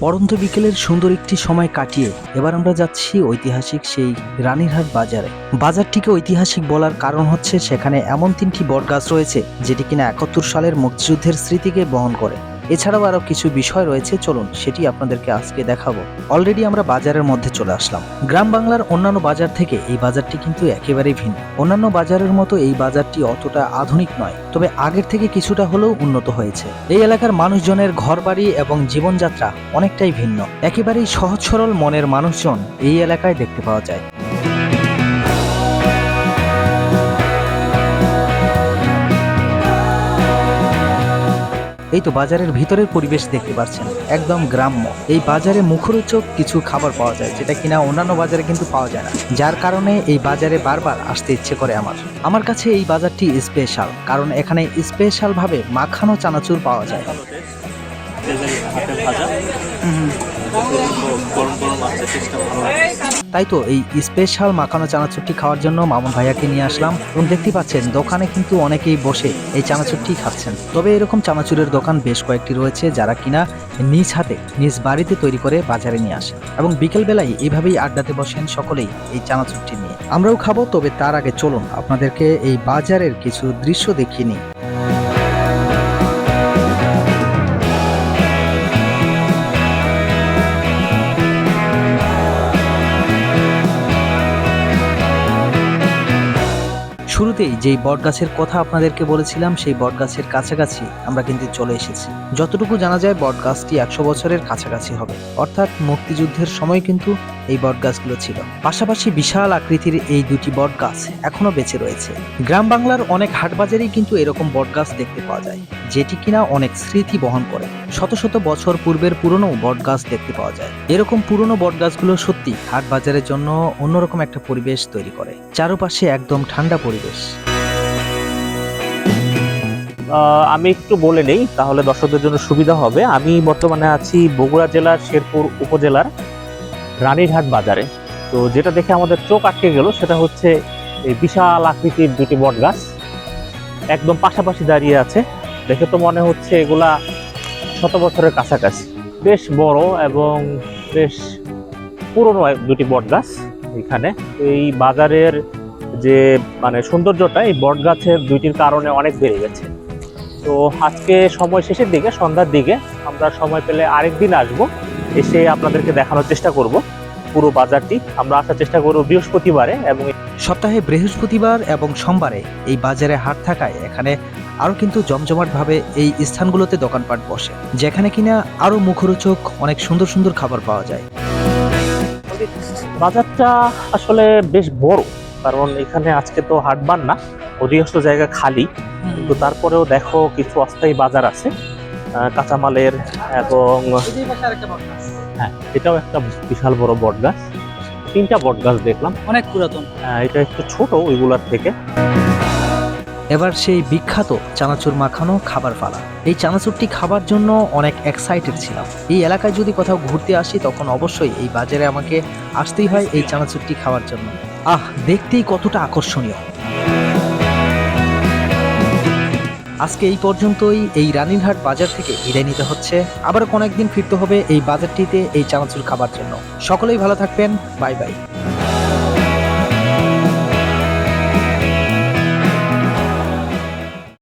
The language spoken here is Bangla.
পড়ন্ত বিকেলের সুন্দর একটি সময় কাটিয়ে এবার আমরা যাচ্ছি ঐতিহাসিক সেই রানীরহাট বাজারে। বাজারটিকে ঐতিহাসিক বলার কারণ হচ্ছে সেখানে এমন তিনটি বটগাছ রয়েছে যেটি কিনা একাত্তর সালের মুক্তিযুদ্ধের স্মৃতিকে বহন করে। এছাড়াও আরও কিছু বিষয় রয়েছে, চলুন সেটি আপনাদেরকে আজকে দেখাবো। অলরেডি আমরা বাজারের মধ্যে চলে আসলাম। গ্রাম বাংলার অন্যান্য বাজার থেকে এই বাজারটি কিন্তু একেবারেই ভিন্ন। অন্যান্য বাজারের মতো এই বাজারটি অতটা আধুনিক নয়, তবে আগের থেকে কিছুটা হলেও উন্নত হয়েছে। এই এলাকার মানুষজনের ঘরবাড়ি এবং জীবনযাত্রা অনেকটাই ভিন্ন। একেবারেই সহজ সরল মনের মানুষজন এই এলাকায় দেখতে পাওয়া যায়। এই তো বাজারের ভিতরের পরিবেশ দেখতে পাচ্ছেন একদম গ্রাম্য। এই বাজারে মুখরোচক কিছু খাবার পাওয়া যায় যেটা কিনা অন্যান্য বাজারে কিন্তু পাওয়া যায় না। যার কারণে এই বাজারে বারবার আসতে ইচ্ছে করে আমার। আমার কাছে এই বাজারটি স্পেশাল কারণ এখানে স্পেশাল ভাবে মাখানো চানাচুর পাওয়া যায়। গরম তাই তো এই স্পেশাল মাখানো চানাচুরটি খাওয়ার জন্য মামুন ভাইয়াকে নিয়ে আসলাম। এবং দেখতে পাচ্ছেন, দোকানে কিন্তু অনেকেই বসে এই চানাচুরটি খাচ্ছেন। তবে এরকম চানাচুরের দোকান বেশ কয়েকটি রয়েছে যারা কিনা নিজ হাতে, নিজ বাড়িতে তৈরি করে বাজারে নিয়ে আসে এবং বিকেল বেলায় এইভাবেই আড্ডাতে বসেন সকলেই এই চানাচুরটি নিয়ে। আমরাও খাব, তবে তার আগে চলুন, আপনাদেরকে এই বাজারের কিছু দৃশ্য দেখিয়ে নিই। শুরুতেই যেই বটগাছের কথা আপনাদেরকে বলেছিলাম, সেই বটগাছের কাছাকাছি আমরা কিন্তু চলে এসেছি। যতটুকু জানা যায়, বটগাছটি একশো বছরের কাছাকাছি হবে। অর্থাৎ মুক্তিযুদ্ধের সময় কিন্তু এই বটগাছগুলো ছিল। পাশাপাশি বিশাল আকৃতির এই দুটি বটগাছ এখনও বেঁচে রয়েছে। গ্রাম বাংলার অনেক হাটবাজারেই কিন্তু এরকম বটগাছ দেখতে পাওয়া যায়, যেটি কিনা অনেক স্মৃতি বহন করে। শত শত বছর পূর্বের পুরনো বটগাছ দেখতে পাওয়া যায়। এরকম পুরনো বটগাছগুলো সত্যি হাটবাজারের জন্য অন্যরকম একটা পরিবেশ তৈরি করে। চারপাশে একদম ঠান্ডা পরিবেশ। আহ, আমি একটু বলে নেই তাহলে দর্শকদের জন্য সুবিধা হবে। আমি বর্তমানে আছি বগুড়া জেলার শেরপুর উপজেলার রানীরহাট বাজারে। তো যেটা দেখে আমাদের চোখ আটকে গেল সেটা হচ্ছে এই বিশাল আকৃতির দুটি বট গাছ একদম পাশাপাশি দাঁড়িয়ে আছে। দেখে তো মনে হচ্ছে এগুলা শত বছরের কাছাকাছি। বেশ বড় এবং বেশ পুরনো দুটি বট গাছ এখানে। এই বাজারের যে মানে সৌন্দর্যটা এই বট গাছের দুইটির কারণে অনেক বেড়ে গেছে। তো আজকে সময় শেষের দিকে সন্ধ্যার দিকে আমরা সময় পেলে আরেকদিন আসব এসে আপনাদেরকে দেখানোর চেষ্টা করব পুরো বাজারটি। আমরা আসার চেষ্টা করব বৃহস্পতিবারে এবং সপ্তাহে বৃহস্পতিবার এবং সোমবারে এই বাজারে হাট থাকায় এখানে আরও কিন্তু জমজমাটভাবে এই স্থানগুলোতে দোকানপাট বসে যেখানে কিনা আরও মুখরোচক অনেক সুন্দর সুন্দর খাবার পাওয়া যায়। বাজারটা আসলে বেশ বড়। কারণ এখানে আজকে তো হাটবার না অধিকাংশ জায়গা খালি। কিন্তু তারপরেও দেখো কিছু অস্থায়ী বাজার আছে কাঁচামালের এবং হ্যাঁ এটাও একটা বিশাল বড় বট গাছ তিনটা বট গাছ দেখলাম। অনেক পুরাতন। আহ, এটা একটু ছোট ওইগুলার থেকে। এবার সেই বিখ্যাত চানাচুর মাখানো খাবার ফালা এই চানাচুরটি খাবার জন্য অনেক এক্সাইটেড ছিলাম। এই এলাকায় যদি কোথাও ঘুরতে আসি তখন অবশ্যই এই বাজারে আমাকে আসতেই হয় এই চানাচুরটি খাওয়ার জন্য। আহ, দেখতেই কতটা আকর্ষণীয়। আজকে এই পর্যন্তই, এই রানীরহাট বাজার থেকে বিদায় নিতে হচ্ছে। আবার কোন একদিন ফিরতে হবে এই বাজারটিতে, এই চানাচুর খাবার জন্য। সকলেই ভালো থাকবেন, বাই বাই।